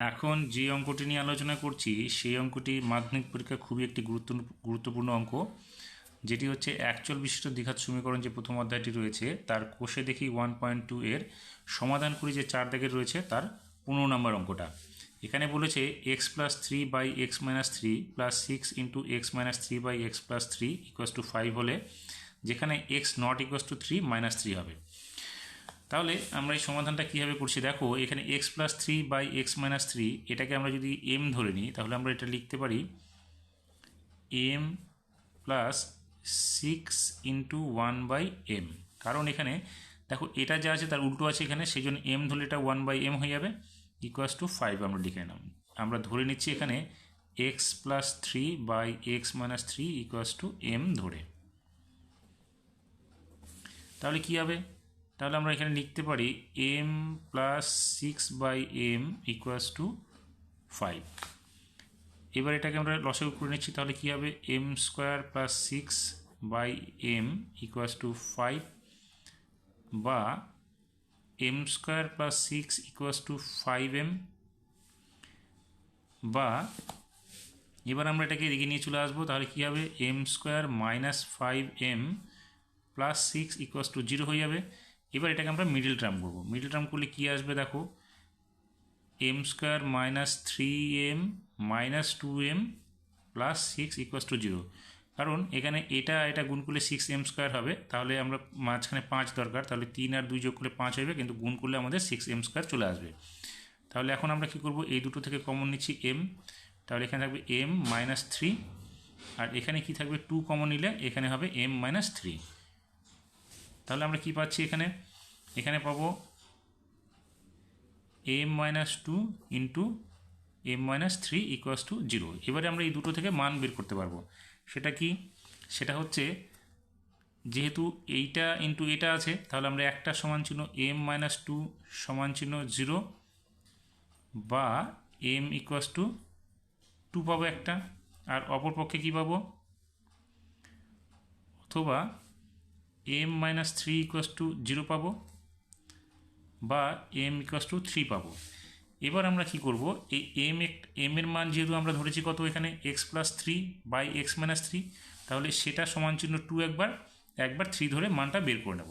এখন যে অঙ্কটি নিয়ে আলোচনা করছি, সেই অঙ্কটি মাধ্যমিক পরীক্ষা খুবই একটি গুরুত্ব গুরুত্বপূর্ণ অঙ্ক, যেটি হচ্ছে অ্যাকচুয়াল বিশিষ্ট দ্বিঘাত সমীকরণ যে প্রথম অধ্যায়টি রয়েছে, তার কোষে দেখি ওয়ান পয়েন্ট টু এর সমাধান করি যে চার দাগের রয়েছে, তার পনেরো নম্বর অঙ্কটা। এখানে বলেছে x plus three by x minus three plus six into x minus three by x plus three equals to five হলে, যেখানে x not equals to three minus three হবে। তাহলে আমরা এই সমাধানটা কীভাবে করছি? দেখো, এখানে x plus three by x minus three এটাকে আমরা যদি এম ধরে নিই, তাহলে আমরা এটা লিখতে পারি m plus six into one by m কারণ এখানে দেখো, এটা যা আছে তার উল্টো আছে এখানে সেই জন্য এম ধরলে এটা ওয়ান বাই এম হয়ে যাবে। ইকুয়াস টু ফাইভ আমরা লিখে নিলাম। আমরা ধরে নিচ্ছি এখানে x plus three by x minus three equals to m ধরে। তাহলে কী হবে? তাহলে আমরা এখানে লিখতে পারি m plus six by m equals to five এবার এটাকে আমরা লসে করে নিচ্ছি, তাহলে কী হবে? M square plus six by m equals to five বা m square plus six equals to five m বা এবার আমরা এটাকে এদিকে নিয়ে চলে আসব, তাহলে কী হবে? M square minus five m plus six equals to zero হয়ে যাবে। এবার এটাকে আমরা মিডিল টার্ম করব মিডিল টার্ম করলে কী আসবে দেখো? M square minus three m minus two m plus six equals to zero কারণ এখানে এটা এটা গুণ করলে সিক্স এম স্কোয়ার হবে। তাহলে আমরা মাঝখানে পাঁচ দরকার। তাহলে তিন আর দুই যোগ করলে পাঁচ হবে, কিন্তু গুণ করলে আমাদের সিক্স এম স্কোয়ার চলে আসবে। তাহলে এখন আমরা কী করব? এই দুটো থেকে কমন নিচ্ছি এম তাহলে এখানে থাকবে এম মাইনাস থ্রি আর এখানে কি থাকবে? টু কমন নিলে এখানে হবে এম মাইনাস থ্রি তাহলে আমরা কি পাচ্ছি এখানে? এখানে পাবো m minus two into m minus three equals to zero এবারে আমরা এই দুটো থেকে মান বের করতে পারব। সেটা কি? সেটা হচ্ছে যেহেতু এইটা ইন্টু এটা আছে, তাহলে আমরা একটা সমান চিহ্ন এম মাইনাস টু সমান চিহ্ন জিরো বা এম ইকুয়াস টু টু পাবো একটা, আর অপর পক্ষে কী পাবো? অথবা m minus three equals to zero পাবো বা এম ইকুয়াস টু থ্রি পাবো। এবার আমরা কি করব? এই এম এম এর মান যেহেতু আমরা ধরেছি কত এখানে? X plus three by x minus three তাহলে সেটা সমান চিহ্ন টু একবার একবার থ্রি ধরে মানটা বের করে নেব।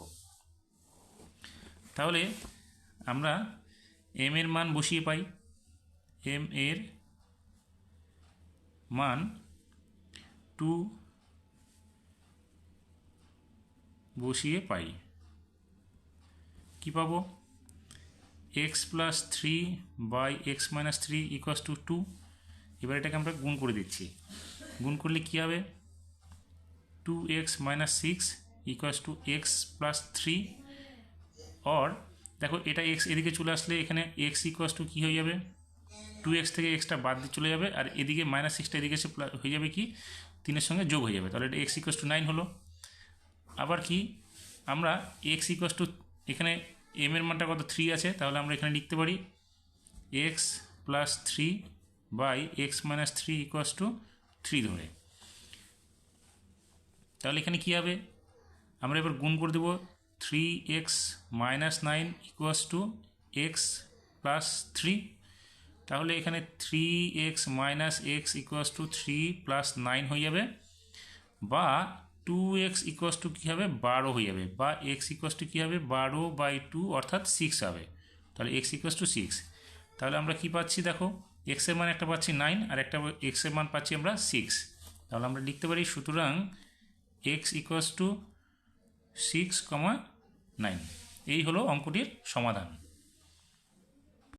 তাহলে আমরা এম এর মান বসিয়ে পাই। এম এর মান টু বসিয়ে পাই। কি পাবো? X plus three by x minus three equals to two এবার এটাকে আমরা গুণ করে দিচ্ছি। গুণ করলে কী হবে? Two x minus six equals to x plus three or দেখো, এটা এক্স এদিকে চলে আসলে এখানে এক্স ইকুয়াস টু কী হয়ে যাবে? টু এক্স থেকে এক্সটা বাদ দিয়ে চলে যাবে। আর এদিকে মাইনাস সিক্সটা এদিকে এসে হয়ে যাবে কি? তিনের সঙ্গে যোগ হয়ে যাবে। তাহলে এটা এক্স ইকুয়াস টু নাইন হলো। আবার কি? আমরা এক্স ইকুয়াস টু এখানে এম এর মানটা কত? থ্রি আছে, তাহলে আমরা এখানে লিখতে পারি x plus three by x minus three equals to three ধরে। তাহলে এখানে কী হবে? আমরা এবার গুণ করে দেবো three x minus nine equals to x plus three তাহলে এখানে three x minus x equals to three plus nine হয়ে যাবে। বা টু এক্স ইকুয়াস টু কী হবে? বারো হয়ে যাবে। বা এক্স ইকুয়াস টু কী হবে? বারো বাই টু অর্থাৎ সিক্স হবে। তাহলে এক্স ইকুয়াস টু সিক্স তাহলে আমরা কি পাচ্ছি দেখো? এক্সের মান একটা পাচ্ছি নাইন আর একটা এক্সের মান পাচ্ছি আমরা সিক্স তাহলে আমরা লিখতে পারি সুতরাং x equals to six comma nine এই হলো অঙ্কটির সমাধান।